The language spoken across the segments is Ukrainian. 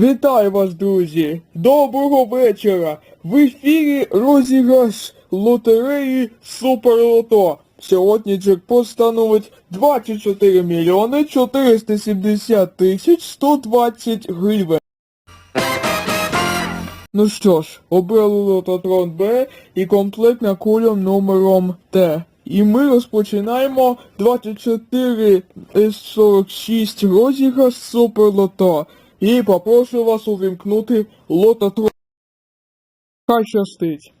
Вітаю вас, друзі! Доброго вечора! В ефірі розіграш лотереї Суперлото. Сьогодні джекпот становить 24 мільйони 470 тисяч 120 гривень. Ну що ж, обрали лототрон Б і комплектна кулям номером Т. І ми розпочинаємо 24 з 46 розіграш Суперлото. І попрошу вас увімкнути лототрон. Хай щастить.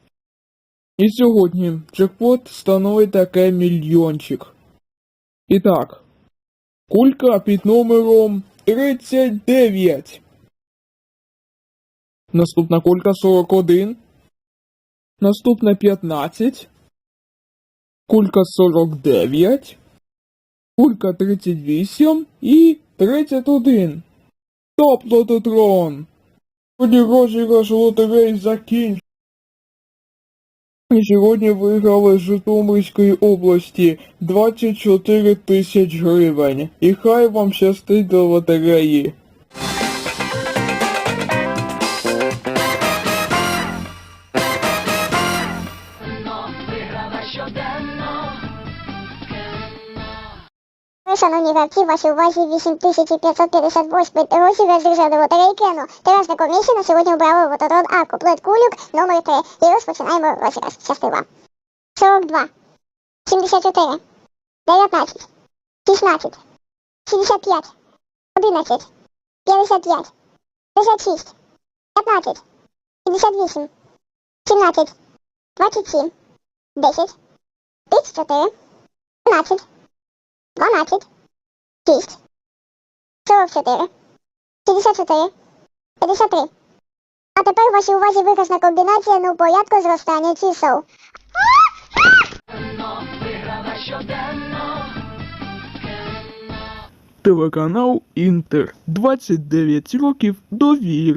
І сьогодні джекпот становить таке мільйончик. І так, кулька під номером 39. Наступна кулька 41. Наступна 15. Кулька 49. Кулька 38 і 31. Стоп, лототрон! Сьогодні розіграш лотерей закінчений. І Сьогодні виграли з Житомирської області 24 тисяч гривень. І хай вам щастить до лотереї. Ви, шановні гравці, вашій увазі 8558 розіграш державної лотереї Кено. Терасна комісія на сьогодні обрала лототрон А, куплет кулюк номер 3. І розпочинаємо розіграш. Щасти вам. 42, 74, 19, 16, 65, 11, 55, 56, 15, 58, 17, 27, 10, 34, 12, 12, 6, 44, 64, 53. А тепер вашій увазі виразна комбінація ну порядку зростання чисел. Телеканал Інтер. 29 років довіри.